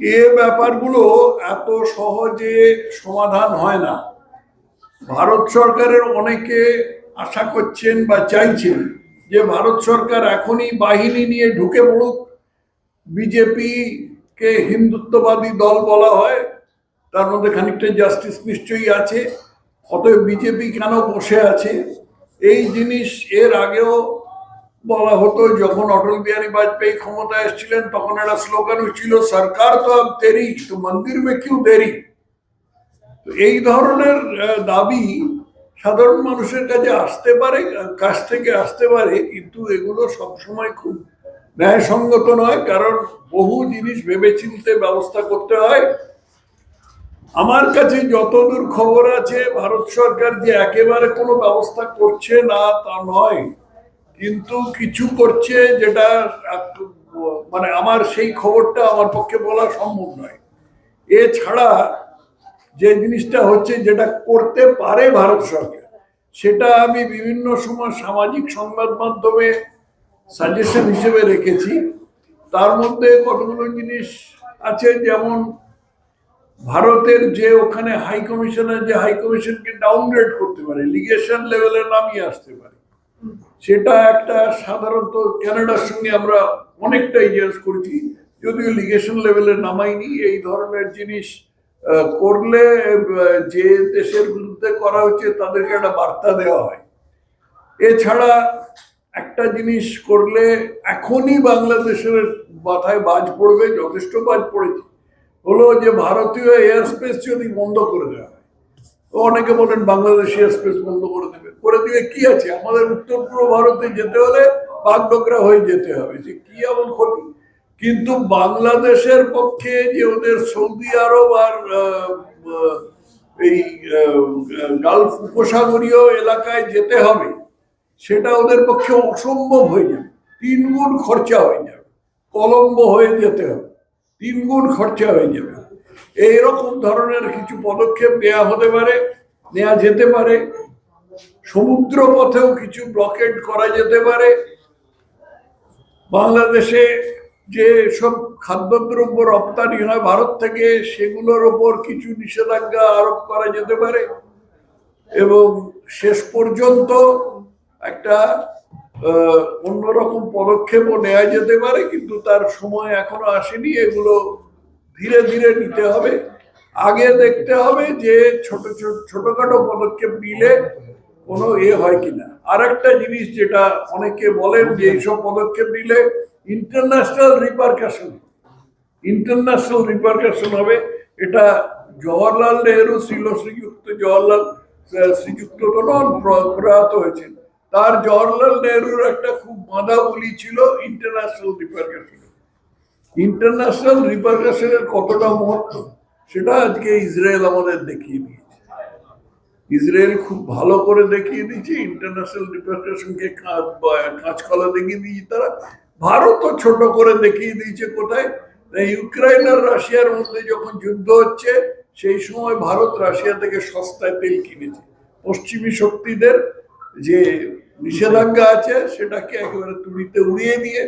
এ ব্যাপারগুলো এত সহজে সমাধান হয় না। ভারত সরকারের অনেকে আশা করছেন বা চাইছেন যে ভারত সরকার এখনই বাহিনী নিয়ে ঢুকে পড়ুক। বিজেপি কে হিন্দুত্ববাদী দল বলা হয়, তার মধ্যে খানিকটা জাস্টিস নিশ্চয়ই আছে, অতএব বিজেপি কেন বসে আছে? এই জিনিস এর আগেও বলা হতো, যখন অটল বিহারী বাজপেয়ী ক্ষমতায় এসেছিলেন, তখন একটা স্লোগান ছিল সরকার তো আব তেরি তো মন্দির মে কিউ দেরি? এই ধরনের দাবি সাধারণ মানুষের কাছে আসতে পারে, কাছ থেকে আসতে পারে, কিন্তু এগুলো সবসময় খুব ন্যায়সঙ্গত নয়, কারণ বহু জিনিস ভেবেচিন্তে ব্যবস্থা করতে হয়। আমার কাছে যতদূর খবর আছে, ভারত সরকার যে একেবারে কোনো ব্যবস্থা করছে না, তা নয়। কিন্তু কিছু করছে যেটা মানে আমার সেই খবরটা আমার পক্ষে বলা সম্ভব নয়। এছাড়া যে জিনিসটা হচ্ছে যেটা করতে পারে ভারত সরকার, সেটা আমি বিভিন্ন সময় সামাজিক সংবাদ মাধ্যমে সাজেশন হিসেবে রেখেছি। তার মধ্যে কতগুলো জিনিস আছে, যেমন ভারতের যে ওখানে হাই কমিশনার যে হাই কমিশনকে ডাউনগ্রেড করতে পারে লিগেশন লেভেলে নামিয়ে আসতে পারে। সেটা একটা সাধারণত কানাডার সঙ্গে আমরা অনেকটা ইতিহাস করেছি, যদিও লিগেশন লেভেলে নামাইনি। এই ধরনের জিনিস করলে যে দেশের বিরুদ্ধে করা হচ্ছে তাদেরকে একটা বার্তা দেওয়া হয়। এছাড়া একটা জিনিস করলে এখনই বাংলাদেশের মাথায় বাজ পড়বে, যথেষ্ট বাজ পড়েছে। হলো যে ভারতীয় এয়ার স্পেস যদি বন্ধ করে দেওয়া অনেকে বলেন বাংলাদেশ এয়ার স্পেস বন্ধ করে দেবে। করে দিলে কি আছে? আমাদের উত্তর পূর্ব ভারতে যেতে হলে বাগডোকরা হয়ে যেতে হবে। যে কি এমন ক্ষতি? কিন্তু বাংলাদেশের পক্ষে যে ওদের সৌদি আরব আর এই গালফ উপসাগরীয় এলাকায় যেতে হবে, সেটা ওদের পক্ষে অসম্ভব হয়ে যাবে। তিন গুণ খরচা হয়ে যাবে। কলম্বো হয়ে যেতে হবে। তিন গুণ খরচা হয়ে যাবে। এইরকম ধরনের কিছু পদক্ষেপ নেওয়া হতে পারে, নেওয়া যেতে পারে। সমুদ্র পথেও কিছু ব্লকেট করা যেতে পারে। বাংলাদেশে যে সব খাদ্যদ্রব্য রপ্তানি হয়, ভারত থেকে সেগুলোর ওপর কিছু নিষেধাজ্ঞা আরোপ করা যেতে পারে। এবং শেষ পর্যন্ত একটা অন্যরকম পদক্ষেপও নেওয়া যেতে পারে, কিন্তু তার সময় এখনও আসেনি। এগুলো ধীরে ধীরে নিতে হবে। আগে দেখতে হবে যে ছোট ছোট, ছোটখাটো পদক্ষেপ নিলে কোনো এ হয় কিনা। আর একটা জিনিস যেটা অনেকে বলেন যে এইসব পদক্ষেপ নিলে ইন্টারন্যাশনাল রিপারকাশন ইন্টারন্যাশনাল রিপারকাশন হবে। এটা জওয়াহরলাল নেহরু শ্রীল শ্রীযুক্ত জওয়াহরলাল শ্রীযুক্ত তো নন প্রয়াত হয়েছেন। তার জওয়াহরলাল নেহরুর একটা খুব বাঁধা বলি ছিল ইন্টারন্যাশনাল রিপারকাশন ইন্টারন্যাশনাল রিপারকাশনের কতটা মহত্ব, সেটা আজকে ইসরায়েল আমাদের দেখিয়ে দিয়েছে। ইসরায়েল খুব ভালো করে দেখিয়ে দিয়েছে ইন্টারন্যাশনাল রিপারকাশনকে কাঁচকলা দেখিয়ে দিয়েছে তারা। ভারতও ছোট করে দেখিয়ে দিয়েছে কোথায়? ইউক্রাইন আর রাশিয়ার মধ্যে যখন যুদ্ধ হচ্ছে, সেই সময় ভারত রাশিয়া থেকে সস্তায় তেল কিনেছে। পশ্চিমী শক্তিদের যে নিষেধাজ্ঞা আছে, সেটাকে একেবারে তুড়িতে উড়িয়ে দিয়ে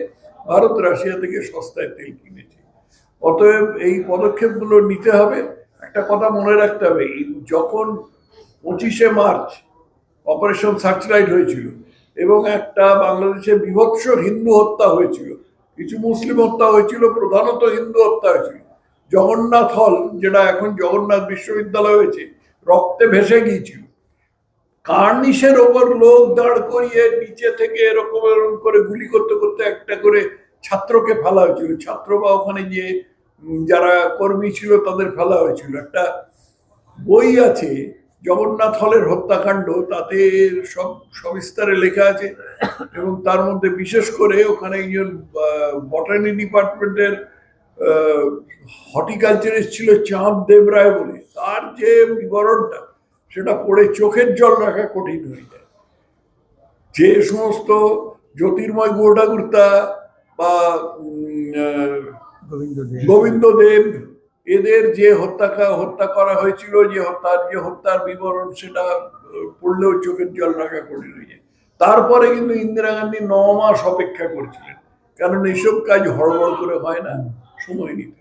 ভারত রাশিয়া থেকে সস্তায় তেল কিনেছে। অতএব এই পদক্ষেপগুলো নিতে হবে। একটা কথা মনে রাখতে হবে যখন পঁচিশে মার্চ অপারেশন সার্চলাইট হয়েছিল এবং একটা বাংলাদেশে বিভৎস হিন্দু হত্যা হয়েছিল, কিছু মুসলিম হত্যা হয়েছিল, প্রধানত হিন্দু হত্যা হয়েছিল, জগন্নাথ হল, যেটা এখন জগন্নাথ বিশ্ববিদ্যালয় হয়েছে, রক্তে ভেসে গিয়েছিল। কার্নিশের ওপর লোক দাঁড় করিয়ে নিচে থেকে এরকম এরকম করে গুলি করতে করতে একটা করে ছাত্রকে ফেলা হয়েছিল। ছাত্র বা ওখানে যে যারা কর্মী ছিল তাদের ফেলা হয়েছিল। একটা বই আছে, জগন্নাথ হলের হত্যাকাণ্ড, তাতে সব সবিস্তারে লেখা আছে এবং তার মধ্যে বিশেষ করে ওখানে একজন বটানি ডিপার্টমেন্টের হর্টিকালচারিস্ট ছিল চাঁদ দেবরায় বলে। তার যে বিবরণটা সেটা পড়ে চোখের জল রাখা কঠিন হয়ে যায়। যে সমস্ত জ্যোতির্ময় গুহঠাকুরতা বা গোবিন্দ দেব। এদের যে হত্যা হত্যা করা হয়েছিল যে হত্যার যে হত্যার বিবরণ সেটা পড়লেও চোখের জল রাখা কঠিন হয়ে যায়। তারপরে কিন্তু ইন্দিরা গান্ধী ন মাস অপেক্ষা করছিলেন। কারণ এইসব কাজ হড়বড় করে হয় না সময় নিতে।